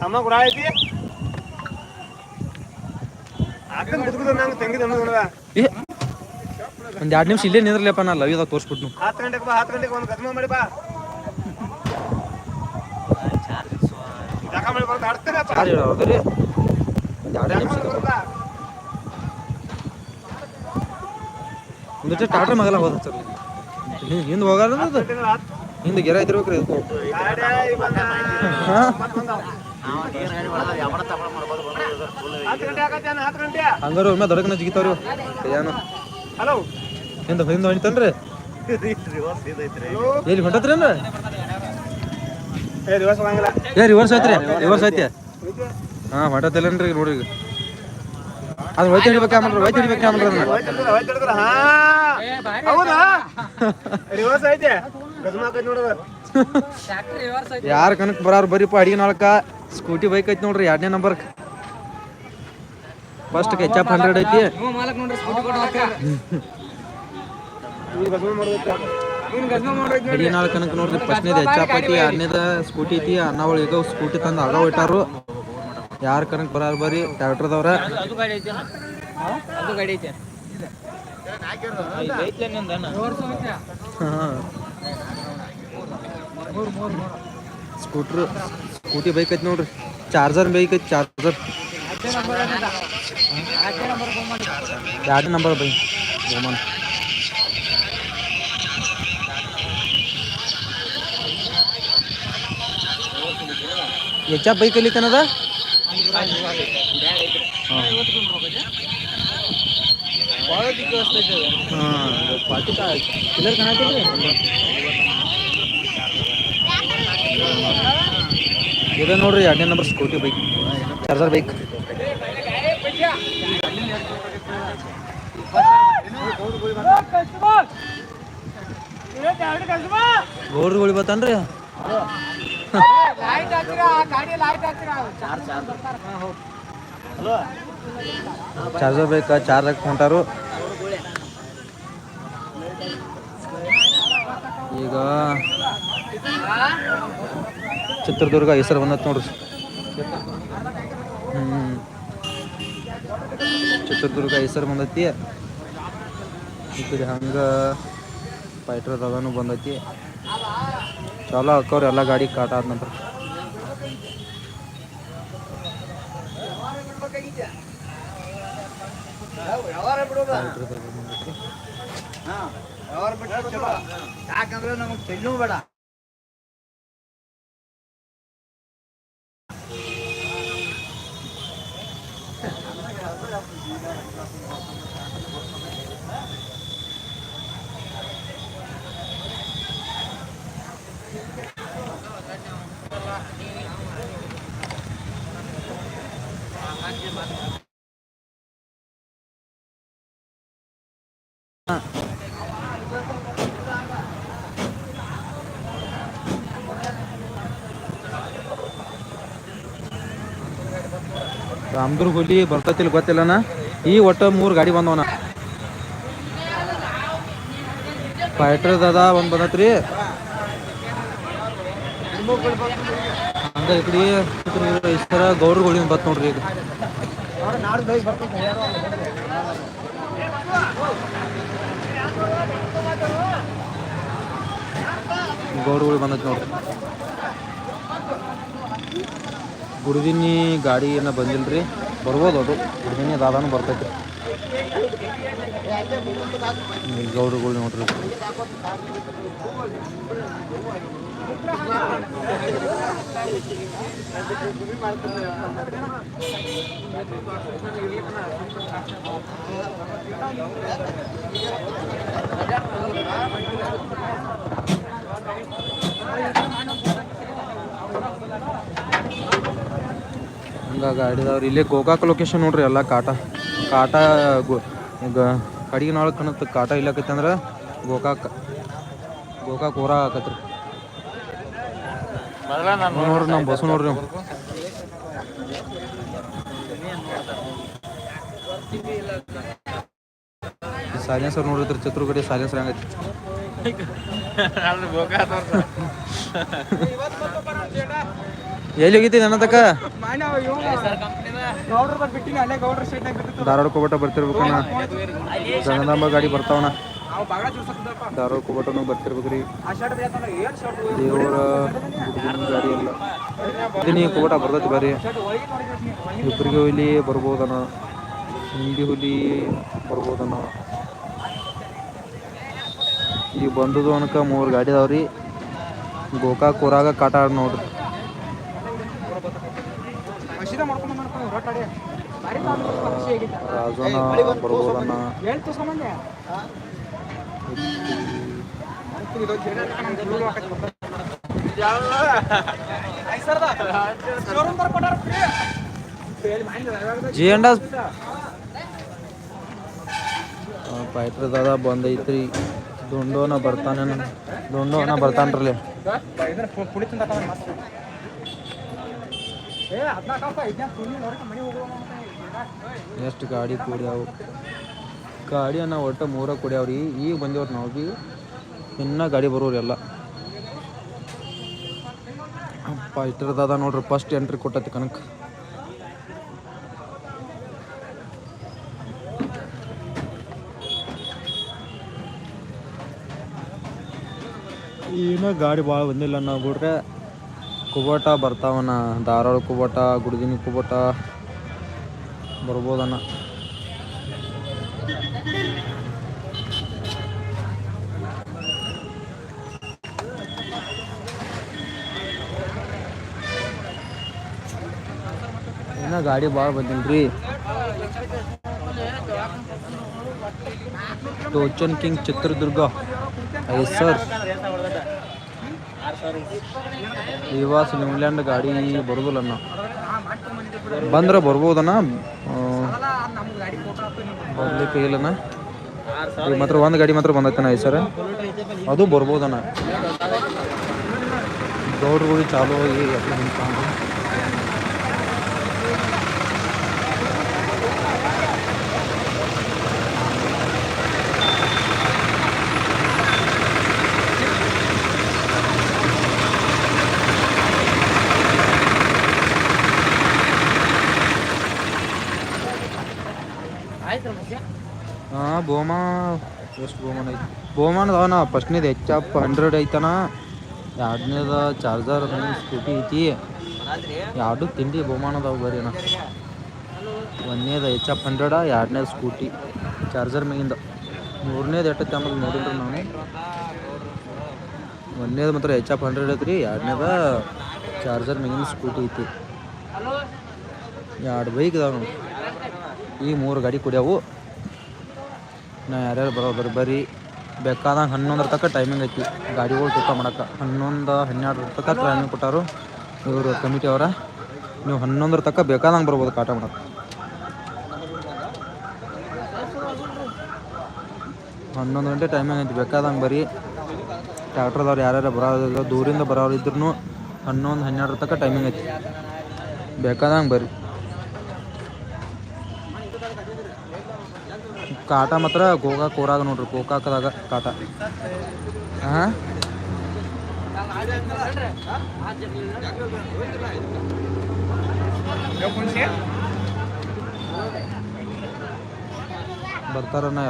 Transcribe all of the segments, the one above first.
ಅಮ್ಮ ಕೂಡ ಐತಿ ಹಾಕನ್ ಕುತ್ಕೊಂಡು ನಂಗೆ ತಂಗಿದ ಒಂದು ಎರಡು ನಿಮಿಷ ಇಲ್ಲೇ ನಿಂದ್ರಲಿಯಪ್ಪ ನಾ ಲವ್ ಇದಾಗ ತೋರಿಸ್ಬಿಟ್ನು. ಹತ್ತು ಗಂಟೆಗೆ ಬಾ ಹತ್ತು ಗಂಟೆಗೆ ಒಂದು ಕದ್ಮ ಮಾಡಿ ಬಾ. ಜಾಗ ಮಾಡಿ ಯಾರು ಒಂದು ನಿಮಿಷ ಒಂದಿಟ್ಟು ಟಾಟ್ರ್ ಮಗಲ ಹೋದ ಸರ್. ಹಿಂದೆ ಹೋಗಲ್ಲ ಅದು ಹಿಂದೆ ಗೆರ ಹಾಂ? ಹಂಗಾರು ಒಮ್ಮೆ ದೊಡಕನ ಜಿಗಿತಾವ್ರಿ. ಏನು ಹಲೋ. ಹಿಂದ ಹಿಂದ ಹೊಂಟನ್ರಿ ಎಲ್ಲಿ ಹೊಂಟತ್ರಿ ಏ ದಿವಸ ಹೋಗಂಗಿಲ್ಲ ಏ ರಿವರ್ಸ್ ಐತ್ರಿ ರಿವರ್ಸ್ ಐತಿ ಹಾ ಹೊಂಟತಿಲ್ಲನ್ರಿ ನೋಡ್ರಿ ಈಗ. ಅದು ಒಯ್ತು ಹಿಡಿಬೇಕು ಆಮೇಲೆ ಒಯ್ತು ಹಿಡಿಬೇಕು ಆಮೇಲೆ ಹೌದಾ? ರಿವರ್ಸ್ ಐತೆ ಯಾರ ಕನಕ್ ಬರಾರ ಬರೀಪ ಅಡಿಗೆ ನಾಳಕ ಸ್ಕೂಟಿ ಬೈಕ್ ಐತಿ ನೋಡ್ರಿ ಎರಡನೇ ನಂಬರ್ ಫಸ್ಟ್ ಕೆಚಪ್ ಹಂಡ್ರೆಡ್ ಐತಿ. ಹದಿನಾಲ್ಕು ಕನಕ ನೋಡ್ರಿ ಫಸ್ಟ್ನೇದು ಎಚಪ್ ಐತಿ ಎರಡನೇದ ಸ್ಕೂಟಿ ಐತಿ ಅಣ್ಣಗಳು ಈಗ ಸ್ಕೂಟಿ ತಂದು ಆಗ ಇಟ್ಟಾರು. ಯಾರ ಕನಕ್ ಬರಾರ ಬರೀ ಟ್ರ್ಯಾಕ್ಟರ್ದವ್ರ ಸ್ಕೂಟ್ರ್ ಸ್ಕೂಟಿ ಬೈಕ್ ಐತಿ ನೋಡ್ರಿ ಚಾರ್ಜರ್ ಬೈಕ್ ಐತಿ ಚಾರ್ಜರ್ ಎರಡು ನಂಬರ್ ಬೈ ಗೋಮನ್ ಎಚ್ಚ ಬೈಕ್ ಅಲ್ಲಿ ತನದ ಇದೆ ನೋಡ್ರಿ ಎರಡನೇ number scooty bike charger bike ಗೌಡ್ರುಗಳು ಬತ್ತನ್ರಿ ಚಾರ್ಜರ್ ಬೇಕಾ ಚಾರ್ಜ್ ಹಾಕಿ ಹೊಂಟಾರು ಈಗ ಚಿತ್ರದುರ್ಗ ಹೆಸರು ಬಂದತ್ ನೋಡ್ರಿ. ಹ್ಮ್. ಚಿತ್ರದುರ್ಗ ಹೆಸರು ಬಂದೈತಿ. ಕಡೆ ಹಂಗ ಫೈಟ್ರ್ ದಗಾನು ಬಂದೈತಿ. ಚಲೋ ಹಾಕೋರು ಎಲ್ಲ ಗಾಡಿ ಕಾಟ ಆದ ನಂತರ. ಯಾಕಂದ್ರೆ ನಮಗೆ ಚೆಲ್ಲು ಬೇಡ. ರಾಮದುರ್ಗ ಹುಲಿ ಬರ್ತೈತಿಲ್ ಗೊತ್ತಿಲ್ಲನ? ಈ ಒಟ್ಟು ಮೂರು ಗಾಡಿ ಬಂದವನ. ಫೈಟರ್ ಅದ, ಒಂದು ಬಂದತ್ರಿ. ಹಂಗ ಈ ಗೌಡ್ರ ಗೋಳಿ ಬತ್ ನೋಡ್ರಿ ಈಗ. ಗೌಡಗುಡಿ ಬಂದತ್ ನೋಡ್ರಿ. ಗುಡ್ದಿನಿ ಗಾಡಿ ಏನ ಬಂದಿಲ್ರಿ. ಬರ್ಬೋದು ಅದು. ಗುಡ್ದಿನಿ ದಾದಾನು ಬರ್ತೈತೆ ಗೌಡ್ರುಗಳು ನೋಡ್ರಿ. ಹಂಗ ಗಾಡಿದವ್ರು ಇಲ್ಲೇ ಗೋಕಾಕ್ ಲೊಕೇಶನ್ ನೋಡ್ರಿ ಎಲ್ಲ ಕಾಟ. ಕಾಟ ಗೋ- ಕಡಿಗೆ ಕಡಿಗಿನೊಳಗೆ ಕಣತ್ ಕಾಟ ಇಲ್ಲಕೈತಿ ಅಂದ್ರೆ ಗೋಕಾಕ್. ಗೋಕಾಕ್ ಊರ ಆಕತ್ರಿ. ನೋಡ್ರಿ ನಮ್ಮ ಬಸ್ ನೋಡ್ರಿ ನೀವು. ಸೈಲೆನ್ಸರ್ ನೋಡಿದ್ರಿ ಚಿತ್ರಗಡೆ ಸೈಲೆನ್ಸರ್ ಹಂಗೈತಿ? ಎಲ್ಲಿ ಹೋಗಿದ್ದೀನಿ ನನ್ನ ತಕ್ಕ ಗೌಡ್ರ ಬಂದು ಬಿಟ್ಟಿನಿ ಅಲ್ಲೇ ಗೌಡ್ರ ಸ್ಟೇಟ್ನಾಗ ಬಿಟ್ಟಿತ್ತು ಧಾರವಾಡ ಕೋಬಟ ಬರ್ತಿರ್ಬೇಕಣ್ಣ ಜಗದಾಂಬ ಗಾಡಿ ಬರ್ತಾವಣ ಧಾರವಾಡ ಕೋಬಟನು ಬರ್ತಿರ್ಬೇಕ್ರಿ. ಆ ಶರ್ಟ್ ಬೇಕಂದ್ರೆ ಏನ್ ಶರ್ಟ್ ದೇವರ ಗಾಡಿ ಎಲ್ಲ. ಇದೀನಿ ಕೋಬಟ ಬರ್ತೈತಿ ನೋಡಿದ್ರಿ ಇಬ್ಬರಿಗೆ ಹುಲಿ ಬರ್ಬೋದನ ಹಿಂದಿ ಹುಲಿ ಬರ್ಬೋದಣ್ಣ. ಈಗ ಬಂದದು ಅನಕ ಮೂರು ಗಾಡಿ ಅದಾವ್ರಿ. ಗೋಕಾಕ್ ಊರಾಗ ಕಾಟ ಆಡ್ ನೋಡ್ರಿ. ಅಂಡ ಪೈಟ್ರ್ ದಾದ ಬಂದೈತ್ರಿ. ದುಂಡೋನ ಬರ್ತಾನೆ ದುಂಡೋನ ಬರ್ತಾನ್ರಲ್ಲಿ. ಏ ಅದನ್ನ ಕಾಪ ಏ ಹದಿನಾಲ್ಕು ನೋಡಕ್ಕೆ ಮನೆ ಹೋಗೋಣ ಎಷ್ಟು ಗಾಡಿ ಕೂಡ್ಯಾವು. ಗಾಡಿಯನ್ನ ಒಟ್ಟು ಮೂರ ಕುಡಿಯಾವ್ರಿ. ಈಗ ಬಂದೇವ್ರಿ ನಾವು ಭೀ ಇನ್ನೂ ಗಾಡಿ ಬರೋರು ಎಲ್ಲ. ಅಪ್ಪ ಇಟ್ಟಿರ್ತದ ನೋಡ್ರಿ. ಫಸ್ಟ್ ಎಂಟ್ರಿ ಕೊಟ್ಟತಿ ಕನಕ ಏನ ಗಾಡಿ ಭಾಳ ಬಂದಿಲ್ಲ ನಾವು ಬಿಡ್ರೆ ಕುಬೋಟ ಬರ್ತಾವನ ಧಾರವಾಡ ಕುಬೋಟ, ಗುಡ್ದಿನಿ ಕುಬೋಟ. ಬರ್ಬೋದನ್ನ ಇನ್ನ ಗಾಡಿ ಭಾಳ ಬಂದಿಲ್ರಿ ಟೋಚನ್ ಕಿಂಗ್ ಚಿತ್ರದುರ್ಗ. ಐ ಸರ್ ವಿವಾಸ್ ನ್ಯೂಲ್ಯಾಂಡ್ ಗಾಡಿ ಬರೋದಿಲ್ಲಣ್ಣ. ಬಂದ್ರೆ ಬರ್ಬೋದಣ್ಣ. ಆ, ಬರ್ಲಿಕ್ಕೆ ಇಲ್ಲಣ್ಣ. ಈಗ ಮಾತ್ರ ಒಂದು ಗಾಡಿ ಮಾತ್ರ ಬಂದೈತಣ್ಣ ಈ ಸರ್. ಅದು ಬರ್ಬೋದಣ್ಣ. ಗೌಡ್ರುಗಳು ಚಾಲು ಆಗಿ ಎಲ್ಲ ನಿಂತ್ಕೊಂಡು ಹಾಂ ಬೋಮಾ ಎಷ್ಟು ಬೋಮಾನ ಐತಿ. ಬೋಮಾನ ಅವನ ಫಸ್ಟ್ನೇದು ಎಚ್ ಅಪ್ ಹಂಡ್ರೆಡ್ ಐತನ. ಎರಡನೇದ ಚಾರ್ಜರ್ ಸ್ಕೂಟಿ ಐತಿ. ಎರಡು ತಿಂಡಿ ಬಹುಮಾನ ಬರಿ ಬರ್ರಿ ಅಣ್ಣ. ಒಂದನೇದು ಎಚ್ ಅಪ್ ಹಂಡ್ರೆಡ ಎರಡನೇದು ಸ್ಕೂಟಿ ಚಾರ್ಜರ್ ಮೇಗಿಂದ ಮೂರನೇದು ಎಟ್ಟೈತೆ ಆಮೇಲೆ ನೋಡಿದ್ರೆ ನಾನು ಒಂದನೇದು ಮಾತ್ರ ಎಚ್ ಅಪ್ ಹಂಡ್ರೆಡ್ ಐತ್ರಿ. ಎರಡನೇದ ಚಾರ್ಜರ್ ಮೇಗಿಂದ ಸ್ಕೂಟಿ ಐತಿ. ಎರಡು ಬೈಕ್ ಇದಾವ ನೋಡಿ. ಈ ಮೂರು ಗಾಡಿ ಕುಡಿಯಾವು. ನಾ ಯಾರ್ಯಾರು ಬರೋ ಬರ್ರಿ ಬರ್ರಿ ಬೇಕಾದಂಗೆ ಹನ್ನೊಂದರ ತನಕ ಟೈಮಿಂಗ್ ಐತಿ. ಗಾಡಿಗಳು ತೂಕ ಮಾಡಕ್ಕೆ ಹನ್ನೊಂದು, ಹನ್ನೆರಡರ ತನಕ ಟೈಮಿಂಗ್ ಕೊಟ್ಟಾರು ಇವರು ಕಮಿಟಿ ಅವರ. ನೀವು ಹನ್ನೊಂದರ ತನಕ ಬೇಕಾದಂಗೆ ಬರ್ಬೋದು ಕಾಟ ಮಾಡಕ್ಕೆ ಹನ್ನೊಂದು ಗಂಟೆ ಟೈಮಿಂಗ್ ಐತಿ. ಬೇಕಾದಂಗೆ ಬರ್ರಿ ಟ್ಯಾಕ್ಟ್ರದವ್ರು ಯಾರ್ಯಾರು ಬರೋದಿಲ್ಲ, ದೂರಿಂದ ಬರೋರು ಇದ್ರೂ ಹನ್ನೊಂದು, ಹನ್ನೆರಡರ ತನಕ ಟೈಮಿಂಗ್ ಐತಿ. ಬೇಕಾದಂಗೆ ಬರ್ರಿ ಕಾಟ ಮಾತ್ರ ಗೋಕಾಕ್ ಊರಾಗ ನೋಡ್ರಿ, ಗೋಕಾಕದಾಗ ಕಾಟ. ಹಾಂ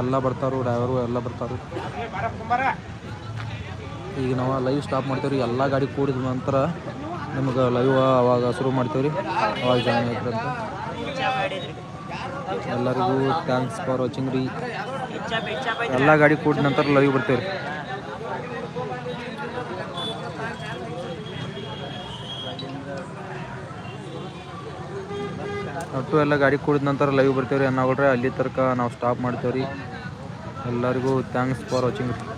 ಎಲ್ಲ ಬರ್ತಾರು, ಡ್ರೈವರು ಎಲ್ಲ ಬರ್ತಾರು. ಈಗ ನಾವು ಲೈವ್ ಸ್ಟಾಪ್ ಮಾಡ್ತೇವ್ರಿ, ಎಲ್ಲ ಗಾಡಿ ಕೂಡಿದ ನಂತರ ನಿಮ್ಗೆ ಲೈವ್ ಅವಾಗ ಶುರು ಮಾಡ್ತೇವ್ರಿ. ಅವಾಗ ಜಾಯ್ನ್ ಆಯ್ತು ಅಂತ. ಎಲ್ಲರಿಗೂ ಥ್ಯಾಂಕ್ಸ್ ಫಾರ್ ವಾಚಿಂಗ್ ರೀ. ಎಲ್ಲ ಗಾಡಿ ಕೂಡ್ ನಂತರ ಲೈವ್ ಬರ್ತೇವ್ರಿ ಒಟ್ಟು ಎಲ್ಲ ಗಾಡಿ ಕೂಡಿದ ನಂತರ ಲೈವ್ ಬರ್ತೇವ್ರಿ ಅನ್ನಾಗಳ್ರೆ. ಅಲ್ಲಿ ತನಕ ನಾವು ಸ್ಟಾಪ್ ಮಾಡ್ತೇವ್ರಿ. ಎಲ್ಲರಿಗೂ ಥ್ಯಾಂಕ್ಸ್ ಫಾರ್ ವಾಚಿಂಗ್ ರೀ.